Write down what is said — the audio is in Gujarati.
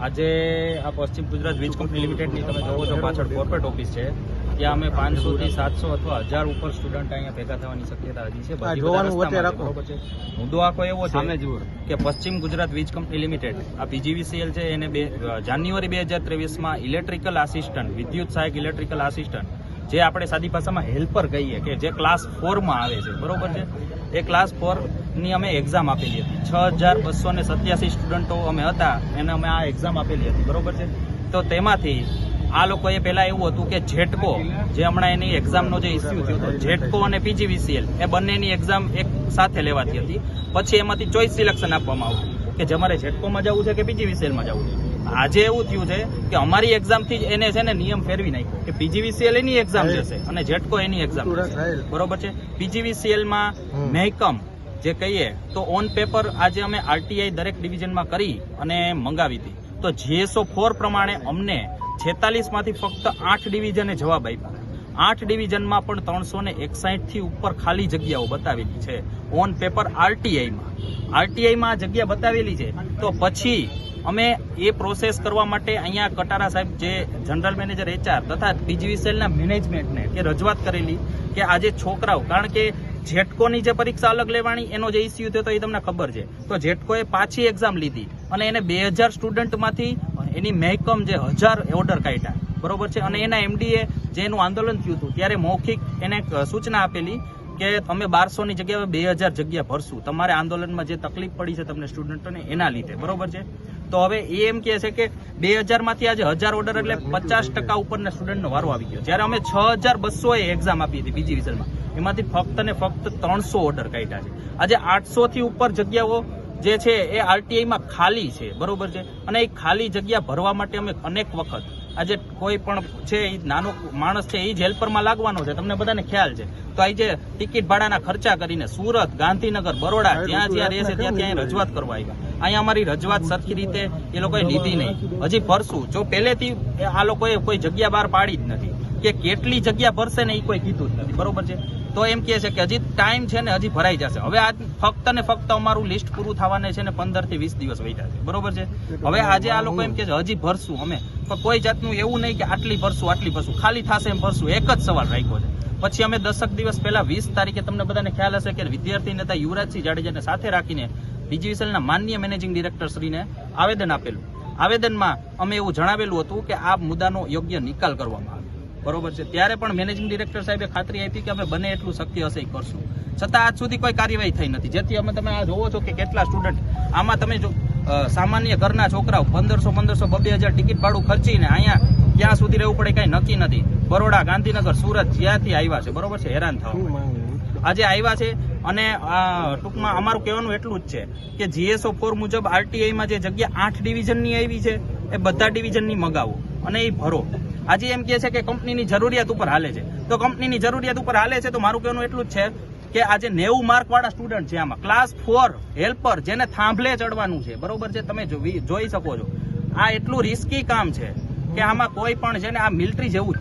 આજે આ પશ્ચિમ ગુજરાત વીજ કંપની લિમિટેડની તમે જોવો છો પાછળ કોર્પોરેટ ઓફિસ છે. ત્યાં અમે પાંચસો થી સાતસો અથવા હજાર ઉપર સ્ટુડન્ટ અહીંયા ભેગા થવાની શક્યતા હજી છે. બરોબર છે. મુદ્દો આખો એવો છે કે પશ્ચિમ ગુજરાત વીજ કંપની લિમિટેડ આ પીજીવીસીએલ છે એને બે જાન્યુઆરી બે હજાર ત્રેવીસમાં ઇલેક્ટ્રિકલ આસિસ્ટન્ટ વિદ્યુત સહાયક ઇલેક્ટ્રિકલ આસિસ્ટન્ટ જે આપણે સાદી ભાષામાં હેલ્પર કહીએ કે જે ક્લાસ ફોરમાં આવે છે, બરોબર છે? એ ક્લાસ ફોરની અમે એક્ઝામ આપેલી હતી. છ હજાર બસો ને સત્યાસી સ્ટુડન્ટો અમે હતા, એને અમે આ એક્ઝામ આપેલી હતી, બરોબર છે? તો તેમાંથી આ લોકોએ પહેલાં એવું હતું કે જેટકો જે હમણાં એની એક્ઝામનો જે ઇસ્યુ થયો હતો જેટકો અને પીજીવીસીએલ એ બંનેની એક્ઝામ એક સાથે લેવાતી હતી. પછી એમાંથી ચોઇસ સિલેક્શન આપવામાં આવતું કે જે મારે જેટકોમાં જવું છે કે પીજીવીસીએલમાં જવું છે? આજે એવું થયું છે કે અમારી એક્ઝામથી જ એને છે ને નિયમ ફેરવી નાખ્યો કે પીજીવીસીએલ એની એક્ઝામ જશે અને જેટકો એની એક્ઝામ. બરોબર છે? પીજીવીસીએલમાં. મહેકમ જે કહીએ તો ઓન પેપર આજે અમે આરટીઆઈ દરેક ડિવિઝનમાં કરી અને મંગાવી હતી. તો જીએસઓ ફોર પ્રમાણે અમને છેતાલીસમાંથી ફક્ત આઠ ડિવિઝને જવાબ આપ્યા. આઠ ડિવિઝનમાં પણ ત્રણસો ને એકસાઠથી ઉપર ખાલી જગ્યાઓ બતાવેલી છે. ઓન પેપર આરટીઆઈમાં આરટીઆઈમાં જગ્યા બતાવેલી છે. તો પછી અમે એ પ્રોસેસ કરવા માટે અહીંયા કટારા સાહેબ જે જનરલ મેનેજર એચઆર તથા પીજીવીસીએલના મેનેજમેન્ટને કે રજૂઆત કરેલી કે આજે છોકરાઓ, કારણ કે જેટકોની જે પરીક્ષા અલગ લેવાની, એનો જે ઇસ્યુ થયો તો એ તમને ખબર છે. તો જેટકોએ પાછી એક્ઝામ લીધી અને એને બે હજાર સ્ટુડન્ટમાંથી એની મહેકમ જે હજાર ઓર્ડર કાઢ્યા. બરોબર છે? અને એના એમડીએ જે એનું આંદોલન થયું હતું, ત્યારે મૌખિક એને સૂચના આપેલી કે તમે બારસોની જગ્યાએ બે હજાર જગ્યા ભરશું. તમારે આંદોલનમાં જે તકલીફ પડી છે તમને સ્ટુડન્ટોને એના લીધે. બરોબર છે? તો હવે એ એમ કહે છે કે બે હજારમાંથી આજે હજાર ઓર્ડર એટલે પચાસ ટકા ઉપરના સ્ટુડન્ટનો વારો આવી ગયો. જ્યારે અમે છ હજાર બસો એક્ઝામ આપી હતી બીજી વિઝનમાં એમાંથી ફક્ત ને ફક્ત ત્રણસો ઓર્ડર કાઢ્યા છે. આજે આઠસો થી ઉપર જગ્યાઓ જે છે એ આરટીઆઈ માં ખાલી છે. બરોબર છે? અને એ ખાલી જગ્યા ભરવા માટે અમે અનેક વખત આજે કોઈ પણ છે એ નાનો માણસ છે એ જ હેલ્પરમાં લાગવાનો છે. તમને બધાને ખ્યાલ છે. તો આ જે ટિકિટ ભાડાના ખર્ચા કરીને સુરત ગાંધીનગર બરોડા જ્યાં જ્યાં રહેશે ત્યાં ત્યાં રજૂઆત કરવા આવ્યા અહીંયા અમારી રજૂઆત સરખી રીતે એ લોકોએ લીધી નહીં. હજી ભરશું. જો પહેલેથી આ લોકોએ કોઈ જગ્યા બહાર પાડી જ નથી. કે કેટલી જગ્યા ભરશે ને એ કોઈ કીધું જ નથી. બરોબર છે? તો એમ કહે છે કે હજી ટાઈમ છે ને હજી ભરાઈ જશે. હવે આજ ફક્ત ને ફક્ત અમારું લિસ્ટ પૂરું થવાને છે ને પંદરથી વીસ દિવસ વહી જશે બરોબર છે? હવે આજે આ લોકો એમ કે છે, હજી ભરશું અમે. પણ કોઈ જાતનું એવું નહીં કે આટલી ભરશું આટલી ભરશું. ખાલી થશે એમ ભરશું. એક જ સવાલ રાખ્યો છે. પછી અમે દસક દિવસ પહેલા વીસ તારીખે તમને બધાને ખ્યાલ હશે કે વિદ્યાર્થી નેતા યુવરાજસિંહ જાડેજાને સાથે રાખીને બીજીવીસીએલના માનનીય મેનેજિંગ ડિરેક્ટર શ્રીને આવેદન આપેલું. આવેદનમાં અમે એવું જણાવેલું હતું કે આ મુદ્દાનો યોગ્ય નિકાલ કરવામાં આવે બરોબર છે. ત્યારે પણ મેનેજિંગ ડિરેક્ટર સાહેબે ખાતરી આપી કે અમે બને એટલું શક્ય હશે કરશું. છતાં આજ સુધી કોઈ કાર્યવાહી થઈ નથી. જેથી અમે તમે આ જોવો છો કે કેટલા સ્ટુડન્ટ આમાં તમે જો સામાન્ય ઘરના છોકરાઓ પંદરસો પંદરસો બબે હજાર ટિકિટ ભાડું ખર્ચીને અહીંયા ક્યાં સુધી રહેવું પડે કઈ નક્કી નથી. બરોડા ગાંધીનગર સુરત જ્યાંથી આવ્યા છે. બરોબર છે. હેરાન થવા આજે આવ્યા છે અને ટૂંકમાં અમારું કહેવાનું એટલું જ છે કે જીએસઓ ફોર મુજબ આરટીઆઈમાં જે જગ્યા આઠ ડિવિઝનની આવી છે, એ બધા ડિવિઝનની મગાવો અને એ ભરો. આજે એમ કહે છે કે કંપનીની જરૂરિયાત ઉપર હાલે છે. તો કંપનીની જરૂરિયાત ઉપર હાલે છે તો મારું કહેવાનું એટલું જ છે કે આજે નેવું માર્કવાળા સ્ટુડન્ટ છે આમાં. ક્લાસ ફોર હેલ્પર જેને થાંભલે ચડવાનું છે. બરોબર છે? તમે જોઈ શકો છો. આ એટલું રિસ્કી કામ છે કે આમાં કોઈ પણ છે ને આ મિલિટરી જેવું